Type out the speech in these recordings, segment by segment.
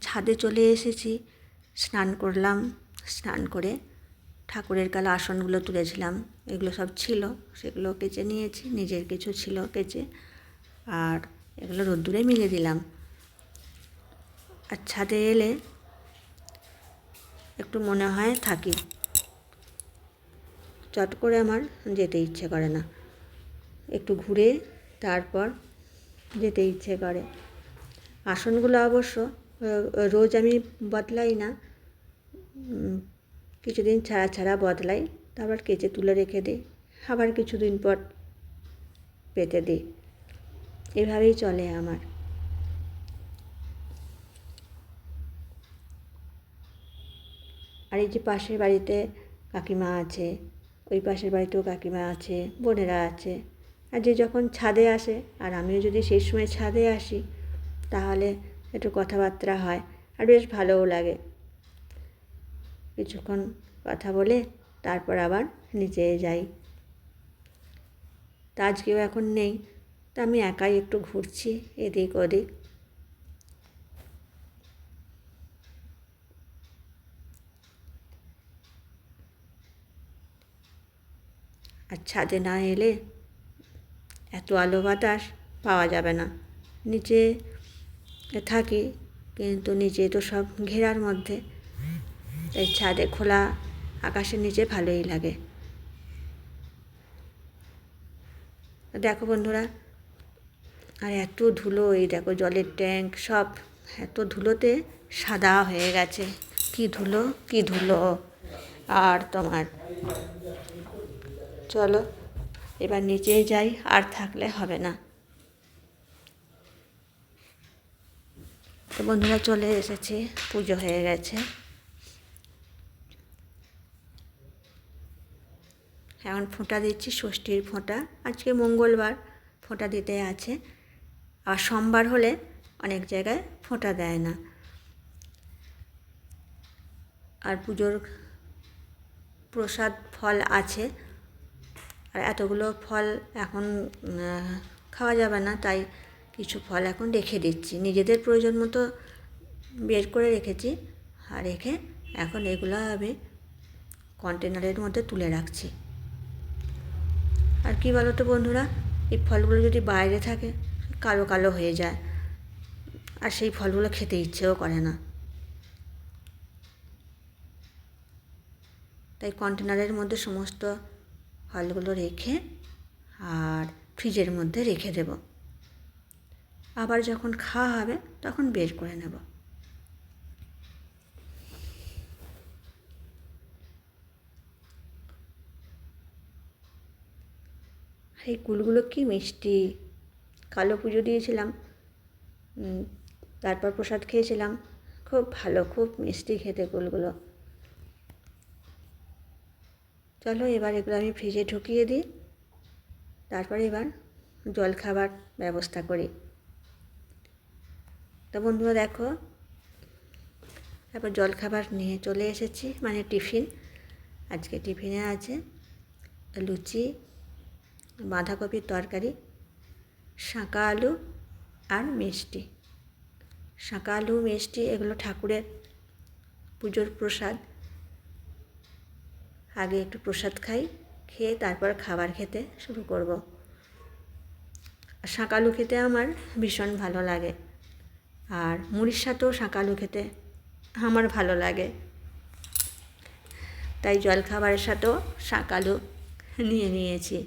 ছাদে চলে এসেছি, স্নান করলাম, স্নান করে ঠাকুরের কালা আসনগুলো তুলেছিলাম, এগুলো সব ছিল, সেগুলো কেচে নিয়েছি, নিজের কিছু ছিল কেচে, আর এগুলো রোদ্দুরে মিলে দিলাম। আর ছাদে এলে একটু মনে হয় থাকি। চট করে আমার যেতে ইচ্ছে করে না। একটু ঘুরে তারপর যেতে ইচ্ছে করে। আসনগুলো অবশ্য রোজ আমি বদলাই না। কিছুদিন ছাড়া ছাড়া বদলাই, তারপর কেচে তুলে রেখে দিই। আবার কিছুদিন পর পেতে দিই। এভাবেই চলে আমার। আর এই যে পাশের বাড়িতে কাকিমা আছে, ওই পাশের বাড়িতেও কাকিমা আছে, বোনেরা আছে। আর যে যখন ছাদে আসে, আর আমিও যদি সেই সময় ছাদে আসি, তাহলে একটু কথাবার্তা হয় আর বেশ ভালোও লাগে। কিছুক্ষণ কথা বলে তারপর আবার নিচে যাই। তা আজকেও এখন নেই, তা আমি একাই একটু ঘুরছি এদিক ওদিক। আর ছাদে না এলে এত আলো বাতাস পাওয়া যাবে না। নিচে থাকি, কিন্তু নিচে তো সব ঘেরার মধ্যে। তাই ছাদে খোলা আকাশের নিচে ভালোই লাগে। দেখো বন্ধুরা, আর এত ধুলো এই দেখো জলের ট্যাঙ্ক, সব এত ধুলোতে সাদা হয়ে গেছে। কি ধুলো কি ধুলো। আর তোমার, চলো, এবার নিচেই যাই, আর থাকলে হবে না। তো বন্ধুরা চলে এসেছি, পুজো হয়ে গেছে। এখন ফোঁটা দিচ্ছি, ষষ্ঠীর ফোঁটা। আজকে মঙ্গলবার, ফোঁটা দিতে আছে। আর সোমবার হলে অনেক জায়গায় ফোঁটা দেয় না। আর পুজোর প্রসাদ ফল আছে। আর এতগুলো ফল এখন খাওয়া যাবে না, তাই কিছু ফল এখন রেখে দিচ্ছি। নিজেদের প্রয়োজন মতো বের করে রেখেছি আর রেখে এখন এগুলো আমি কন্টেনারের মধ্যে তুলে রাখছি। আর কি বলো তো বন্ধুরা, এই ফলগুলো যদি বাইরে থাকে, কালো কালো হয়ে যায়। আর সেই ফলগুলো খেতে ইচ্ছেও করে না। তাই কন্টেনারের মধ্যে সমস্ত ফলগুলো রেখে আর ফ্রিজের মধ্যে রেখে দেব। আবার যখন খাওয়া হবে, তখন বের করে নেব। এই কুলগুলো কি মিষ্টি। কালো পুজো দিয়েছিলাম তারপর প্রসাদ খেয়েছিলাম। খুব ভালো, খুব মিষ্টি খেতে কুলগুলো। চলো, এবার এগুলো আমি ফ্রিজে ঢুকিয়ে দিই। তারপরে এবার জল খাবার ব্যবস্থা করি। তো বন্ধুরা দেখো, তারপর জলখাবার নিয়ে চলে এসেছি মানে টিফিন। আজকে টিফিনে আছে লুচি, বাঁধাকপির তরকারি, শাঁকা আলু আর মিষ্টি। শাঁকা আলু, মিষ্টি এগুলো ঠাকুরের পুজোর প্রসাদ। আগে একটু প্রসাদ খাই, খেয়ে তারপর খাবার খেতে শুরু করব। শাঁকালু খেতে আমার ভীষণ ভালো লাগে। আর মুড়ির সাথেও শাঁকালু খেতে আমার ভালো লাগে। তাই জলখাবারের সাথেও শাঁকালু নিয়ে নিয়েছি।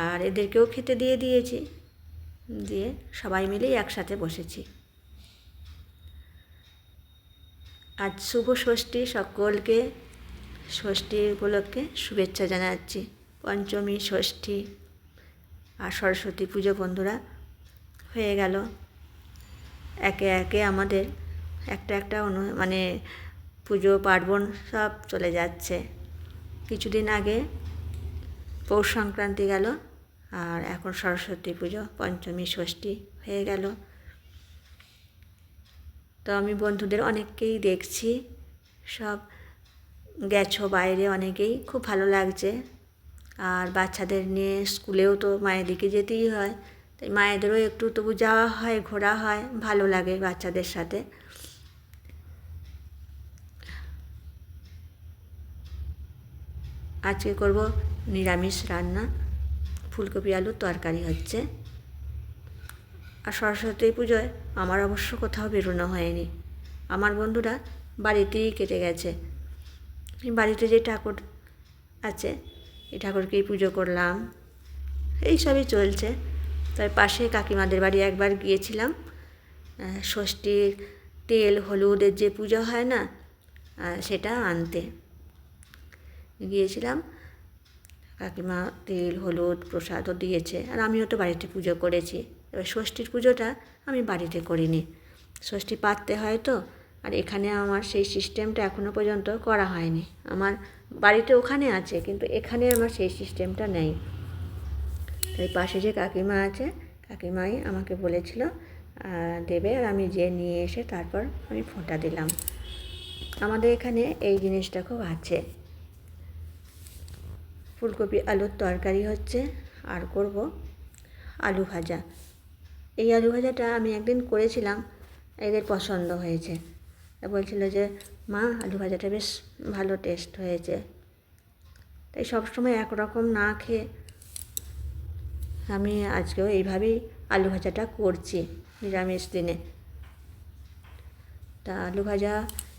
আর এদেরকেও খেতে দিয়ে দিয়েছি, দিয়ে সবাই মিলেই একসাথে বসেছি। আজ শুভ ষষ্ঠী সকলকে ষষ্ঠী উপলক্ষে শুভেচ্ছা জানাচ্ছি। পঞ্চমী, ষষ্ঠী আর সরস্বতী পুজো বন্ধুরা, হয়ে গেল। একে একে আমাদের একটা একটা অনু মানে পুজো, পার্বণ সব চলে যাচ্ছে। কিছুদিন আগে পৌষ সংক্রান্তি গেল আর এখন সরস্বতী পুজো, পঞ্চমী, ষষ্ঠী হয়ে গেল। তো আমি বন্ধুদের অনেককেই দেখছি, সব গেছো বাইরে অনেকেই, খুব ভালো লাগছে। আর বাচ্চাদের নিয়ে স্কুলেও তো মায়ের দিকে যেতেই হয়। তাই মায়েদেরও একটু তবু যাওয়া হয়, ঘোরা হয়, ভালো লাগে বাচ্চাদের সাথে। আজকে করব নিরামিষ রান্না। ফুলকপি আলুর তরকারি হচ্ছে। আর সরস্বতী পুজোয় আমার অবশ্য কোথাও বেরোনো হয়নি। আমার বন্ধুরা বাড়িতেই কেটে গেছে। বাড়িতে যে ঠাকুর আছে, এই ঠাকুরকেই পুজো করলাম। এই সবই চলছে। তার পাশে কাকিমাদের বাড়ি একবার গিয়েছিলাম। ষষ্ঠীর তেল, হলুদের যে পুজো হয় না সেটা আনতে গিয়েছিলাম। কাকিমা তেল, হলুদ প্রসাদও দিয়েছে, আর আমিও তো বাড়িতে পুজো করেছি। এবার ষষ্ঠীর পুজোটা আমি বাড়িতে করিনি। ষষ্ঠী পাততে হয় তো আর এখানে আমার সেই সিস্টেমটা এখনও পর্যন্ত করা হয়নি। আমার বাড়িতে ওখানে আছে, কিন্তু এখানে আমার সেই সিস্টেমটা নেই। তাই পাশে যে কাকিমা আছে, কাকিমাই আমাকে বলেছিল দেবে আর আমি যে নিয়ে এসে তারপর আমি ফোঁটা দিলাম। আমাদের এখানে এই জিনিসটা খুব আছে। ফুলকপি আলুর তরকারি হচ্ছে, আর করব আলু ভাজা। এই আলু ভাজাটা আমি একদিন করেছিলাম, এদের পছন্দ হয়েছে। বলছিল যে, মা, আলু ভাজাটা বেশ ভালো টেস্ট হয়েছে। তাই সবসময় একরকম না খেয়ে আমি আজকেও এইভাবেই আলু ভাজাটা করছি নিরামিষ দিনে। তা আলু ভাজা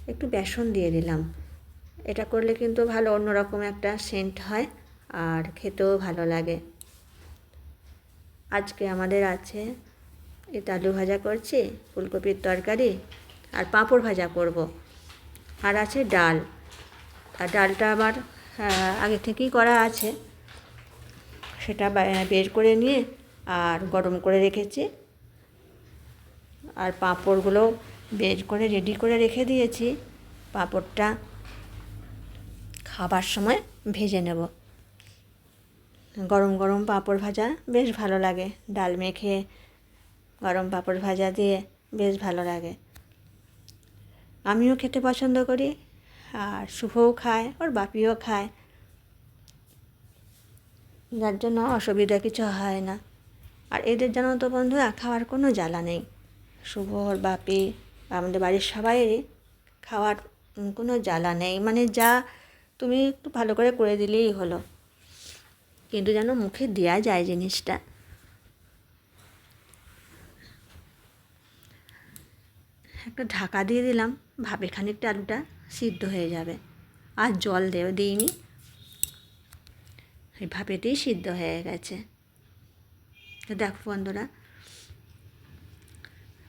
একটু বেসন দিয়ে দিলাম। এটা করলে কিন্তু ভালো অন্যরকম একটা সেন্ট হয় আর খেতেও ভালো লাগে। আজকে আমাদের আছে এটা আলু ভাজা করছি, ফুলকপির তরকারি আর পাঁপড় ভাজা করব। আর আছে ডাল। আর ডালটা আবার আগে থেকেই করা আছে। সেটা বের করে নিয়ে আর গরম করে রেখেছি। আর পাঁপড়গুলো বের করে রেডি করে রেখে দিয়েছি। পাঁপড়টা খাবার সময় ভেজে নেব। গরম গরম পাঁপড় ভাজা বেশ ভালো লাগে। ডাল মেখে গরম পাঁপড় ভাজা দিয়ে বেশ ভালো লাগে। আমিও খেতে পছন্দ করি, আর শুভও খায়, ওর বাপিও খায়। যার জন্য অসুবিধা কিছু হয় না। আর এদের জানো তো বন্ধুরা খাওয়ার কোনো জ্বালা নেই। শুভ, ওর বাপি, আমাদের বাড়ির সবাইয়েরই খাওয়ার কোনো জ্বালা নেই। মানে যা তুমি একটু ভালো করে করে দিলেই হলো। কিন্তু যেন মুখে দেওয়া যায় জিনিসটা। একটা ঢাকা দিয়ে দিলাম। ভাবে খানিকটা আলুটা সিদ্ধ হয়ে যাবে। আর জল দেও দিইনি। এই ভাপেতেই সিদ্ধ হয়ে গেছে। দেখো বন্ধুরা,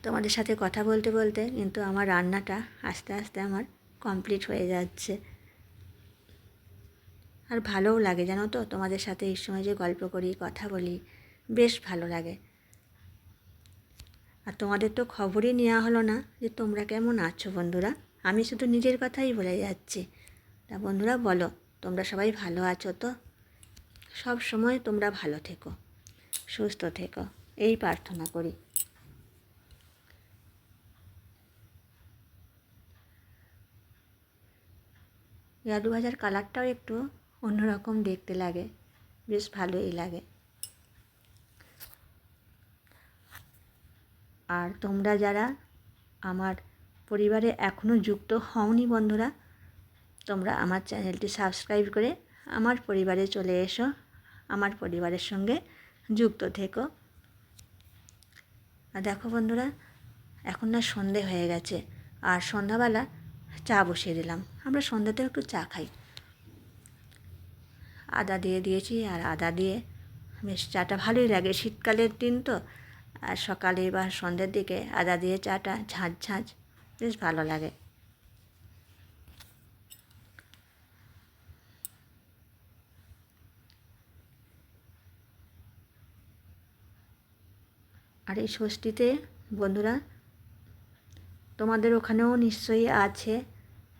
তোমাদের সাথে কথা বলতে বলতে কিন্তু আমার রান্নাটা আস্তে আস্তে আমার কমপ্লিট হয়ে যাচ্ছে। আর ভালোও লাগে, জানো তো? তোমাদের সাথে এই সময় যে গল্প করি, কথা বলি, বেশ ভালো লাগে। আর তোমাদের তো খবরই নেওয়া হলো না যে তোমরা কেমন আছো বন্ধুরা। আমি শুধু নিজের কথাই বলে যাচ্ছি। তা বন্ধুরা বলো, তোমরা সবাই ভালো আছো তো? সব সময় তোমরা ভালো থেকো, সুস্থ থেকো, এই প্রার্থনা করি। আলু ভাজার কালারটাও একটু অন্যরকম দেখতে লাগে, বেশ ভালোই লাগে। আর তোমরা যারা আমার পরিবারে এখনও যুক্ত হওনি বন্ধুরা, তোমরা আমার চ্যানেলটি সাবস্ক্রাইব করে আমার পরিবারে চলে এসো, আমার পরিবারের সঙ্গে যুক্ত থেকো। আর দেখো বন্ধুরা, এখন না সন্ধে হয়ে গেছে, আর সন্ধ্যাবেলা চা বসিয়ে দিলাম। আমরা সন্ধ্যাতেও একটু চা খাই। আদা দিয়ে দিয়েছি, আর আদা দিয়ে বেশ চাটা ভালোই লাগে। শীতকালের দিন তো আর সকালে বা সন্ধ্যের দিকে আদা দিয়ে চাটা ঝাঁঝ ঝাঁঝ, বেশ ভালো লাগে। আর এই ষষ্ঠীতে বন্ধুরা, তোমাদের ওখানেও নিশ্চয়ই আছে।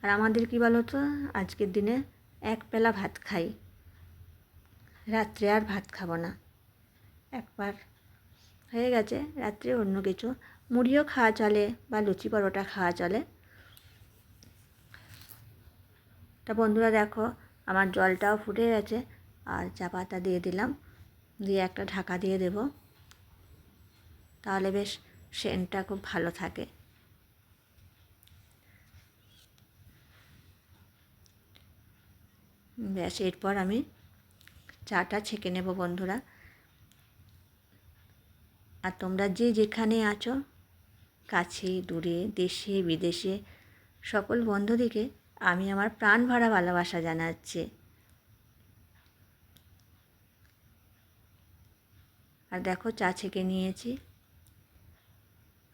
আর আমাদের কী বলো তো আজকের দিনে এক বেলা ভাত খাই। রাত্রে আর ভাত খাব না। একবার হয়ে গেছে, রাত্রে অন্য কিছু। মুড়িও খাওয়া চলে বা লুচি পরোটা খাওয়া চলে। তা বন্ধুরা দেখো, আমার জলটাও ফুটে গেছে, আর চা পাতা দিয়ে দিলাম। দিয়ে একটা ঢাকা দিয়ে দেব। তাহলে বেশ সেন্টটা খুব ভালো থাকে। ব্যাস, এরপর আমি চাটা ছেঁকে নেব বন্ধুরা। আর তোমরা যে যেখানে আছো, কাছে, দূরে, দেশে, বিদেশে, সকল বন্ধুদিকে আমি আমার প্রাণ ভরা ভালোবাসা জানাচ্ছি। আর দেখো চা ছেঁকে নিয়েছি।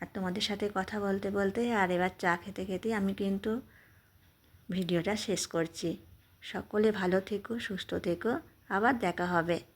আর তোমাদের সাথে কথা বলতে বলতে, আর এবার চা খেতে খেতে আমি কিন্তু ভিডিওটা শেষ করছি। সকলে ভালো থেকো, সুস্থ থেকো, আবার দেখা হবে।